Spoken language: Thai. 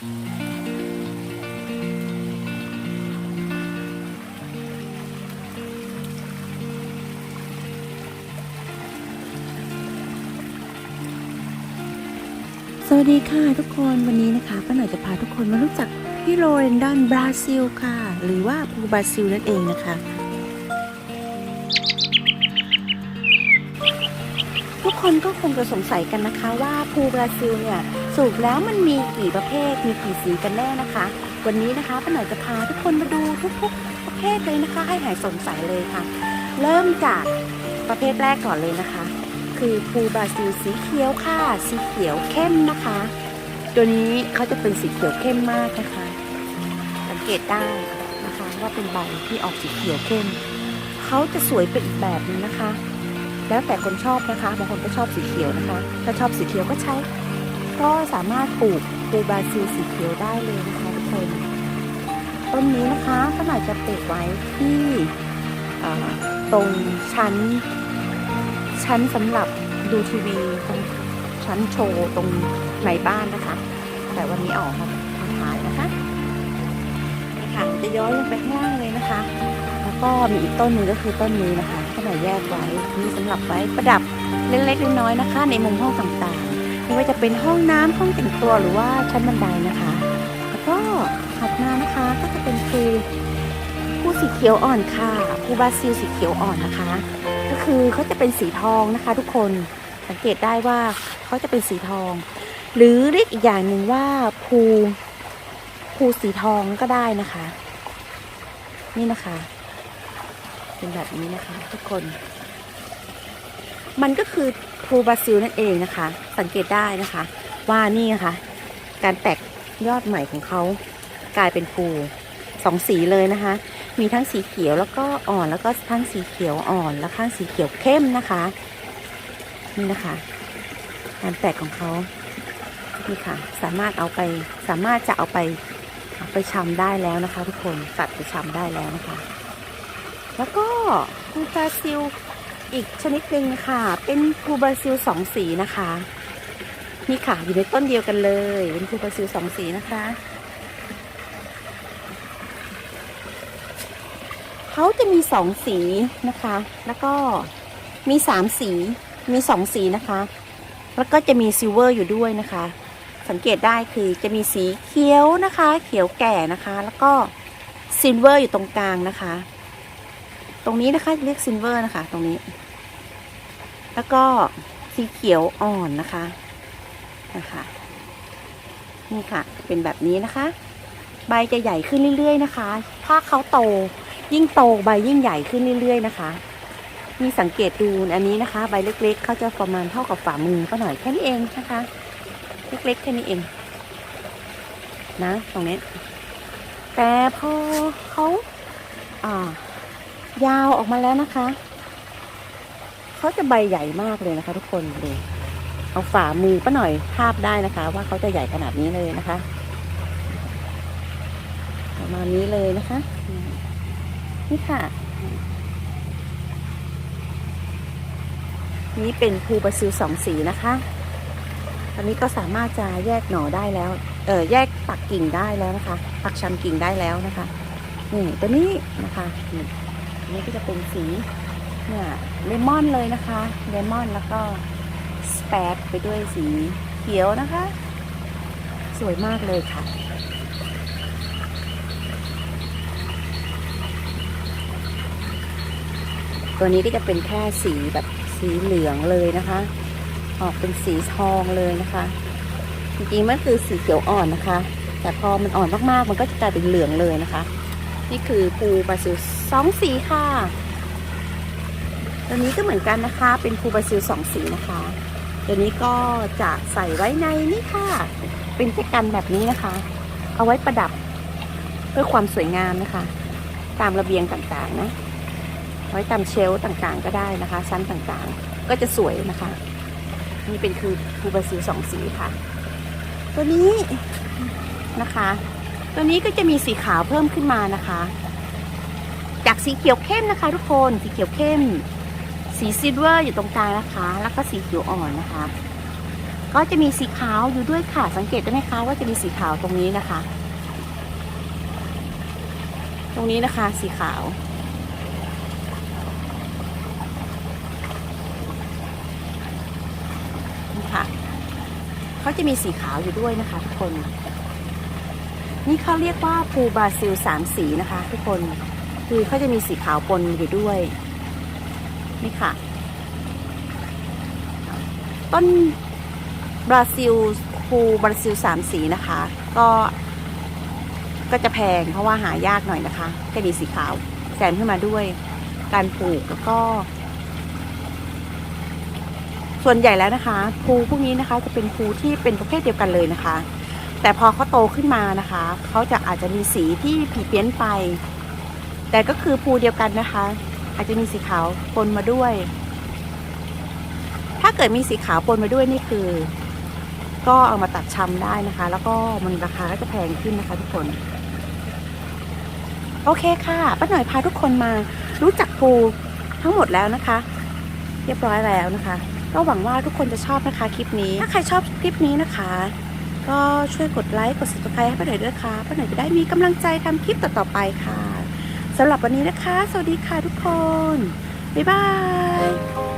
สวัสดีค่ะทุกคนวันนี้นะคะป้าหน่อยจะพาทุกคนมารู้จักพี่โรเรนดอนบราซิลค่ะ หรือว่าภูบราซิลนั่นเองนะคะ ทุกคนก็คงจะสงสัยกันนะคะว่าภูบราซิลเนี่ยสูบแล้วมันมีกี่ประเภท มีกี่สีกันแน่นะคะ วันนี้นะคะป้าหน่อยจะพาทุกคนมาดูทุกๆประเภทเลยนะคะ ให้หายสงสัยเลยค่ะ เริ่มจากประเภทแรกก่อนเลยนะคะ คือภูบราซิลสีเขียวค่ะ สีเขียวเข้มนะคะ ตัวนี้เขาจะเป็นสีเขียวเข้มมากนะคะ สังเกตได้นะคะว่าเป็นใบที่ออกสีเขียวเข้มเขาจะสวยเป็นอีกแบบนึงนะคะ แล้วแต่คนชอบนะคะบางคนก็ชอบสีเขียวนะคะ ถ้าชอบสีเขียวก็ใช้ ก็สามารถปลูกภูบาซิลสีเขียวได้เลยนะคะทุกคนต้นนี้นะคะก็อยจจะปลูกไว้ที่ตรงชั้น ชั้นสำหรับดูทีวีตรงชั้นโชว์ตรงในบ้านนะคะ แต่วันนี้ออกมามาถ่ายนะคะนี่ค่ะจะย้อยลงไปข้างล่างเลยนะคะ แล้วก็มีอีกต้นนึงก็คือต้นนี้นะคะ ก็หน่แยกไว้นี่สำหรับไว้ประดับเล็กๆน้อยๆนะคะ ในมุมห้องต่างๆ ไม่ว่าจะเป็นห้องน้ำห้องแต่งตัวหรือว่าชั้นบันไดนะคะ แล้วก็ถัดมานะคะก็จะเป็นภูภูสีเขียวอ่อนค่ะภูบราซิลสีเขียวอ่อนนะคะ ก็คือเขาจะเป็นสีทองนะคะ ทุกคนสังเกตได้ว่าเขาจะเป็นสีทอง หรือเรียกอีกอย่างหนึ่งว่าภูภูสีทองก็ได้นะคะ นี่นะคะ เป็นแบบนี้นะคะ ทุกคน มันก็คือภูบราซิลนั่นเองนะคะ สังเกตได้นะคะ ว่านี่นะคะ การแตกยอดใหม่ของเขากลายเป็นภูสองสีเลยนะคะ มีทั้งสีเขียวแล้วก็อ่อนแล้วก็ทั้งสีเขียวอ่อนแล้วข้างสีเขียวเข้มนะคะ นี่นะคะ การแตกของเขานี่ค่ะ สามารถเอาไปสามารถจะเอาไปเอาไปชำได้แล้วนะคะ ทุกคนตัดไปชำได้แล้วนะคะ แล้วก็ภูบราซิลอีกชนิดหนึ่งค่ะ เป็นภูบราซิลสองสีนะคะ นี่ค่ะอยู่ในต้นเดียวกันเลย เป็นภูบราซิลสองสีนะคะเขาจะมีสองสีนะคะ แล้วก็มีสามสี มีสองสีนะคะ แล้วก็จะมีซิลเวอร์อยู่ด้วยนะคะ สังเกตได้คือจะมีสีเขียวนะคะ เขียวแก่นะคะ แล้วก็ซิลเวอร์อยู่ตรงกลางนะคะ ตรงนี้นะคะเรียกซิลเวอร์นะคะ ตรงนี้ แล้วก็สีเขียวอ่อนนะคะนะคะ นี่ค่ะ เป็นแบบนี้นะคะ ใบจะใหญ่ขึ้นเรื่อยๆนะคะ ถ้าเขาโตยิ่งโตใบยิ่งใหญ่ขึ้นเรื่อย ๆ นะคะมีสังเกตดูอันนี้นะคะ ใบเล็กๆเขาจะประมาณเท่ากับฝ่ามือก็หน่อยแค่นี้เองนะคะ เล็กๆแค่นี้เอง นะ ตรงนี้ แต่พอเขาอ่า ยาวออกมาแล้วนะคะ เขาจะใบใหญ่มากเลยนะคะ ทุกคนดูเอาฝ่ามือป้าหน่อยภาพได้นะคะ ว่าเขาจะใหญ่ขนาดนี้เลยนะคะประมาณนี้เลยนะคะ นี่ค่ะ นี่เป็นภูบาซิลสองสีนะคะตอนนี้ก็สามารถจะแยกหน่อได้แล้ว เออแยกปักกิ่งได้แล้วนะคะ ปักชำกิ่งได้แล้วนะคะนี่ตัวนี้นะคะ นี่ก็จะเป็นสีเนี่ยเลมอนเลยนะคะเลมอนแล้วก็สเปดไปด้วยสีเขียวนะคะ สวยมากเลยค่ะตัวนี้ก็จะเป็นแค่สีแบบสีเหลืองเลยนะคะ ออกเป็นสีทองเลยนะคะ จริงๆมันคือสีเขียวอ่อนนะคะ แต่พอมันอ่อนมากๆ มันก็จะกลายเป็นเหลืองเลยนะคะ นี่คือภูบราซิล สองสีค่ะ ตัวนี้ก็เหมือนกันนะคะ เป็นภูบาซิลสองสีนะคะ ตัวนี้ก็จะใส่ไว้ในนี่ค่ะ เป็นแจกันแบบนี้นะคะ เอาไว้ประดับเพื่อความสวยงามนะคะ ตามระเบียงต่างๆนะ ไว้ตามเชลฟ์ต่างๆก็ได้นะคะ ชั้นต่างๆ ก็จะสวยนะคะ นี่เป็นคือคูบาซิลสองสีค่ะ ตัวนี้นะคะ ตัวนี้ก็จะมีสีขาวเพิ่มขึ้นมานะคะ จากสีเขียวเข้มนะคะ ทุกคนสีเขียวเข้ม สีซิลเวอร์อยู่ตรงกลางนะคะ แล้วก็สีเขียวอ่อนนะคะ ก็จะมีสีขาวอยู่ด้วยค่ะสังเกตได้ไหมคะว่าจะมีสีขาวตรงนี้นะคะ ตรงนี้นะคะสีขาวนี่ค่ะเขาจะมีสีขาวอยู่ด้วยนะคะ ทุกคน นี่เขาเรียกว่าภูบราซิลสามสีนะคะ ทุกคน คือเขาจะมีสีขาวปนอยู่ด้วย นี่ค่ะ ต้นบราซิลภูบราซิลสามสีนะคะ ก็ก็จะแพงเพราะว่าหายากหน่อยนะคะก็มีสีขาวแซมขึ้นมาด้วย การปลูกแล้วก็ ส่วนใหญ่แล้วนะคะ ภูพวกนี้นะคะ จะเป็นภูที่เป็นประเภทเดียวกันเลยนะคะ แต่พอเขาโตขึ้นมานะคะ เขาจะอาจจะมีสีที่ผีเพี้ยนไป แต่ก็คือภูเดียวกันนะคะ อาจจะมีสีขาวปนมาด้วย ถ้าเกิดมีสีขาวปนมาด้วยนี่คือ ก็เอามาตัดชำได้นะคะ แล้วก็มันราคาก็จะแพงขึ้นนะคะทุกคน โอเคค่ะป้าหน่อยพาทุกคนมารู้จักภูทั้งหมดแล้วนะคะ เรียบร้อยแล้วนะคะ ก็หวังว่าทุกคนจะชอบนะคะคลิปนี้ ถ้าใครชอบคลิปนี้นะคะ ก็ช่วยกดไลค์กด subscribe ให้ป้าหน่อยด้วยค่ะป้าหน่อยจะได้มีกำลังใจทำคลิปต่อๆไปค่ะ สำหรับวันนี้นะคะ สวัสดีค่ะทุกคน บ๊ายบาย